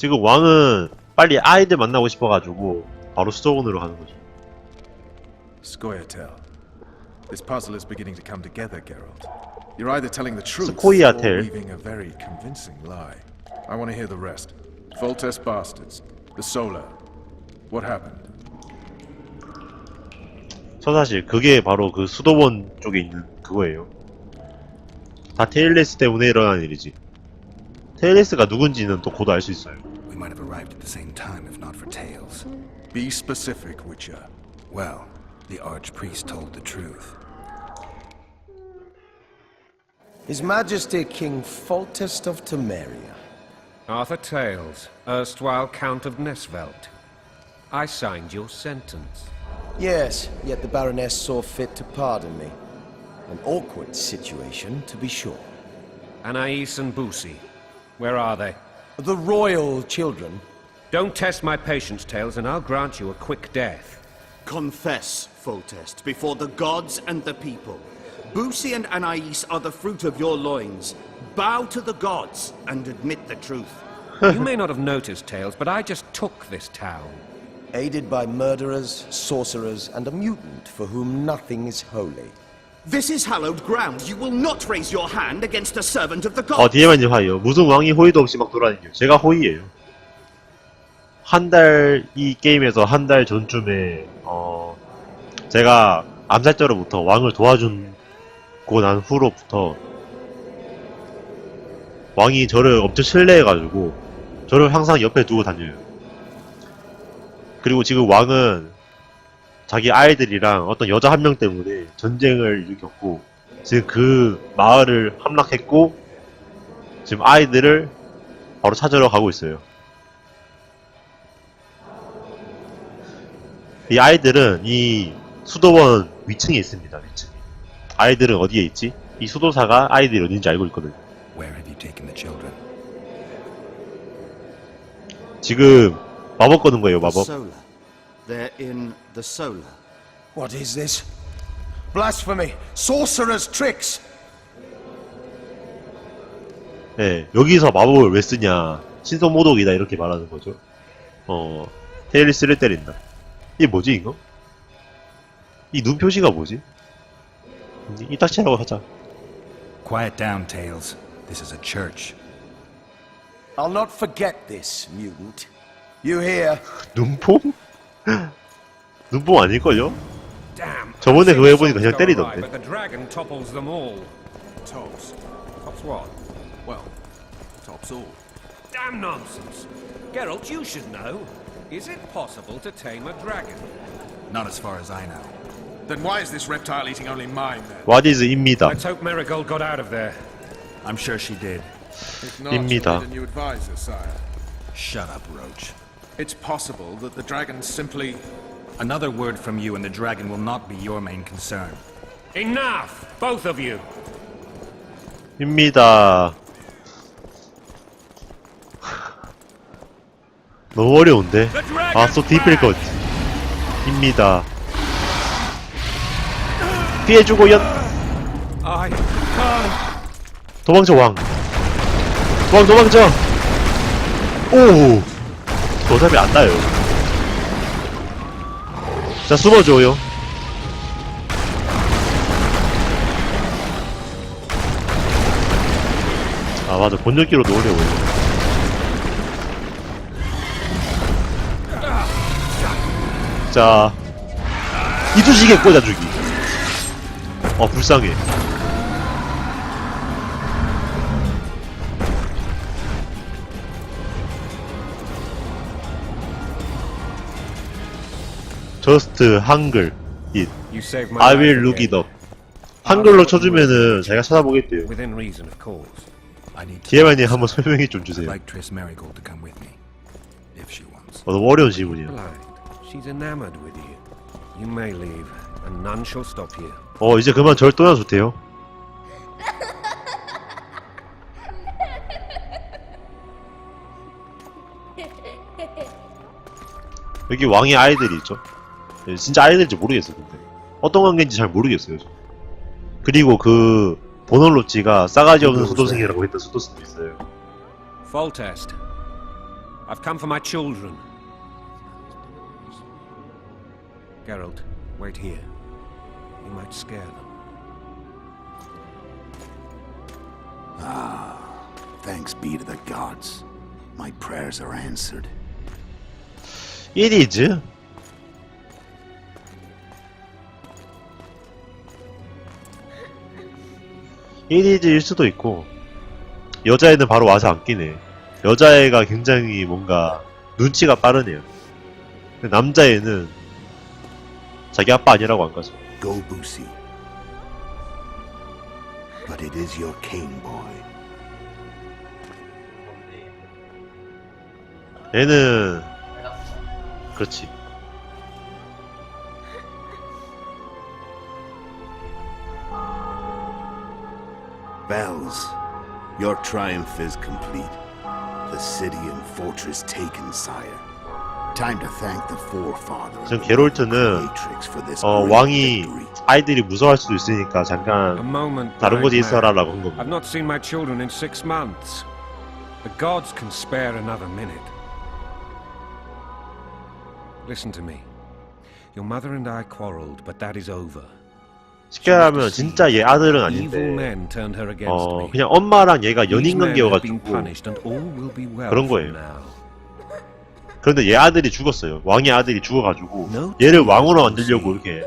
지금 왕은 빨리 아이들 만나고 싶어가지고 바로 수도원으로 가는 거죠. Scoia'tael. This puzzle is beginning to come together, Geralt. You're either telling the truth or Scoia'tael. weaving a very convincing lie. I want to hear the rest. Voltes bastards. The Solar. What happened? 서사실 그게 바로 그 수도원 쪽에 있는 그거예요. 다 테일레스 때문에 일어난 일이지. 테일레스가 누군지는 또 곧 알 수 있어요. We might have arrived at the same time if not for Tails. Be specific, Witcher. Well, the Archpriest told the truth. His Majesty King Foltest of Temeria. Arthur Tales, erstwhile Count of Nesvelt. I signed your sentence. Yes, yet the Baroness saw fit to pardon me. An awkward situation, to be sure. Anais and Boosie. Where are they? The royal children. Don't test my patience, Tales, and I'll grant you a quick death. Confess, Foltest, before the gods and the people. Boosie and Anais are the fruit of your loins. Bow to the gods and admit the truth. you may not have noticed, Tales, but I just took this town. Aided by murderers, sorcerers, and a mutant for whom nothing is holy. This is hallowed ground. You will not raise your hand against a servant of the 어 gods. 뒤에만 이제 화이요. 무슨 왕이 호의도 없이 막 돌아다녀요. 제가 호의예요. 한 달 이 게임에서 한 달 전쯤에 어 제가 암살자로부터 왕을 도와준 고 난 후로부터 왕이 저를 엄청 신뢰해가지고 저를 항상 옆에 두고 다녀요. 그리고 지금 왕은 자기 아이들이랑 어떤 여자 한 명 때문에 전쟁을 일으켰고 지금 그 마을을 함락했고 지금 아이들을 바로 찾으러 가고 있어요. 이 아이들은 이 수도원 위층에 있습니다. 위층에. 아이들은 어디에 있지? 이 수도사가 아이들이 어딘지 알고 있거든. Where have you taken the children? 지금 마법 거는 거예요. 마법. They're in the solar. What is this? Blasphemy! Sorcerer's tricks! 네, 여기서 마법을 왜 쓰냐? 신성 모독이다 이렇게 말하는 거죠. 어, 테일리스를 때린다. 이게 뭐지 이거? 이 눈 표시가 뭐지? 이- 이 딱지라고 하자. Quiet down, Tails. This is a church. I'll not forget this, mutant. You hear? 눈뽕? 눈뽕 아닐걸요? Damn. 저번에 I've 그거 seen 해보니까 the 그냥 souls go 때리던데. awry, But the dragon topples them all. Tops. Tops what? Well, tops all. Damn nonsense. Geralt, you should know. Is it possible to tame a dragon? Not as far as I know. Then why is this reptile eating only mine then? 와디즈입니다. Let's hope Marigold got out of there. I'm sure she did. If not, 입니다. you'll need a new advisor, sire. Shut up, Roach. It's possible that the dragon simply... Another word from you and the dragon will not be your main concern. Enough! Both of you! 입니다. 너무 어려운데? The dragon's 아, 소 딥일 것. 입니다. 피해주고 연, I can't. 도망쳐, 왕. 왕, 도망쳐! 오! 도삽이 안 나요. 자, 숨어줘요. 아, 맞아. 본전기로도 어려워요. 자, 이쑤시개 꽂아주기. 어, 불쌍해. 저스트 한글 잇 You saved my I life will look again. it up 한글로 쳐주면은 자기가 찾아보겠대요 Within reason, of course. I need to. 디에마님 한번 설명해 좀 I'd 주세요 like Triss Marigold to come with me, if she wants. 어, 너무 어려운 질문이에요 Blind. She's enamored with you. You may leave, and none shall stop you. 어 이제 그만 절 떠나주세요 여기 왕의 아이들이 있죠 예, 진짜 아이들인지 모르겠어요 근데 어떤 관계인지 잘 모르겠어요 저. 그리고 그 보널로치가 싸가지 없는 수도승이라고 했던 수도승도 있어요 Foltest. I've come for my children. Geralt, wait here. You might scare them. Thanks be to the gods. My prayers are answered. It is. It is일 수도 있고 여자애는 바로 와서 안 끼네. 여자애가 굉장히 뭔가 눈치가 빠르네요. 남자애는 자기 아빠 아니라고 안 가죠. Go, Boosie. But it is your cane boy. 얘는 그렇지. Bells, your triumph is complete. The city and fortress taken, sire. Time to thank the forefathers. 지금 게롤트는 어, 왕이 아이들이 무서워할 수도 있으니까 A 잠깐 moment. 다른 곳에 Nightmare. 있어라라고 한 겁니다. I've not seen my children in six months. The gods can spare another minute. Listen to me. Your mother and I quarreled, but that is over. 쉽게 말하면 진짜 얘 아들은 아닌데 어. 그냥 엄마랑 얘가 연인 관계여가지고 그런 거예요. 그런데 얘 아들이 죽었어요. 왕의 아들이 죽어가지고 얘를 왕으로. 만들려고 이렇게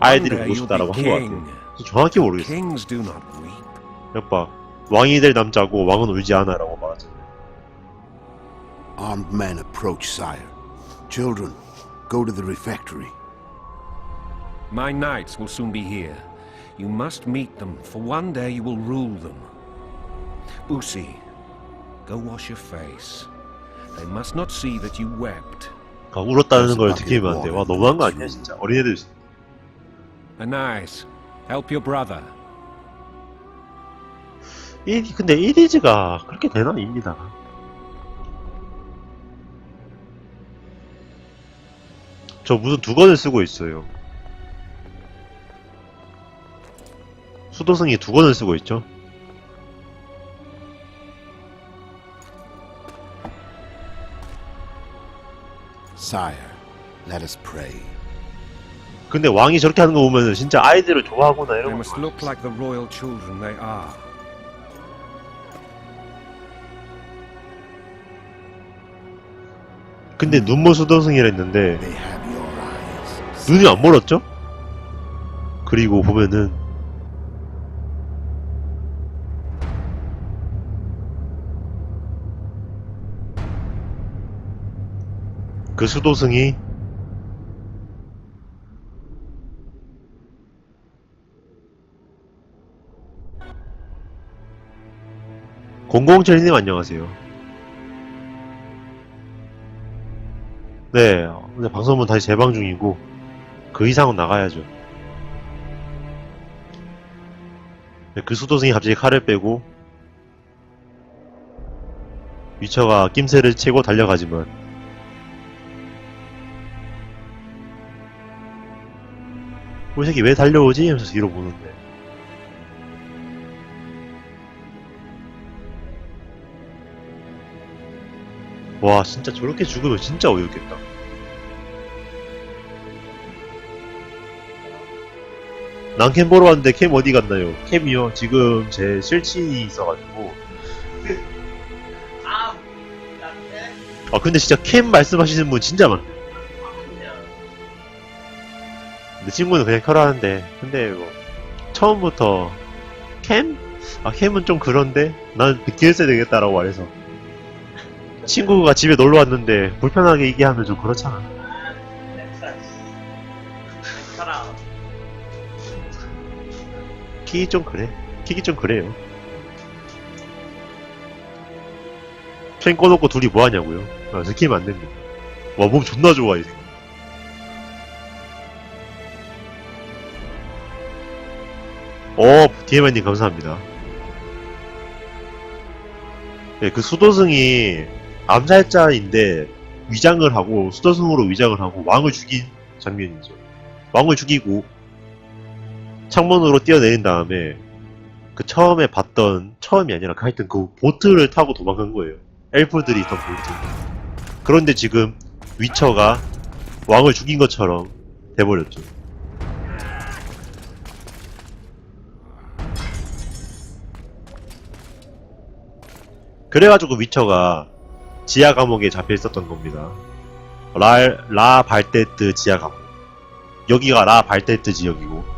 아이들이 보고 싶다라고 be 한 것. 같아요. 정확히 모르겠어요. 여봐 왕이 될 남자고 왕은 울지 않아라고 말하잖아요. Armed men approach, sire. Children, go to the refectory. My knights will soon be here. You must meet them, for one day you will rule them. Busi, go wash your face. They must not see that you wept. 그러니까 울었다는 걸 느끼면 안 돼. 와 너무한 거 아니야 진짜. 어린애들 Anais, help your brother. 이 근데 이리즈가 그렇게 되나 입니다. 저 무슨 두 권을 쓰고 있어요. 수도승이 두 권을 쓰고 있죠. Sire, let us pray. 근데 왕이 저렇게 하는 거 보면 진짜 아이들을 좋아하구나 They 이런 거. must look like the royal children they are. 근데 눈물 수도승이랬는데 They have your eyes. 눈이 안 멀었죠? 그리고 보면은 그 수도승이 공공철님 안녕하세요. 네, 근데 방송은 다시 재방 중이고 그 이상은 나가야죠. 네, 그 수도승이 갑자기 칼을 빼고 위처가 낌새를 채고 달려가지만 이 새끼 왜 달려오지? 하면서 뒤로 보는데. 와 진짜 저렇게 죽으면 진짜 어이없겠다. 난 캠 보러 왔는데 캠 어디 갔나요? 캠이요? 지금 제 실친이 있어가지고. 아 근데 진짜 캠 말씀하시는 분 진짜 내 친구는 그냥 켜라는데. 근데 뭐 처음부터 캠? 아 캠은 좀 그런데? 난 늦게 했어야 되겠다라고 말해서. 친구가 집에 놀러 왔는데 불편하게 얘기하면 좀 그렇잖아. 킥이 좀 그래. 킥이 좀 그래요. 펜 꺼놓고 둘이 뭐하냐고요? 아, 느끼면 안 됩니다. 와 몸 존나 좋아 이 새끼 어, DMI님 감사합니다. 네, 그 수도승이 암살자인데 위장을 하고 수도승으로 위장을 하고 왕을 죽인 장면이죠. 왕을 죽이고 창문으로 뛰어내린 다음에 그 처음에 봤던 처음이 아니라 그 하여튼 그 보트를 타고 도망간 거예요. 엘프들이 있던 보트. 그런데 지금 위쳐가 왕을 죽인 것처럼 돼버렸죠. 그래가지고 위쳐가 지하 감옥에 잡혀 있었던 겁니다. 라, 라 발테트 지하 감옥. 여기가 라 발테트 지역이고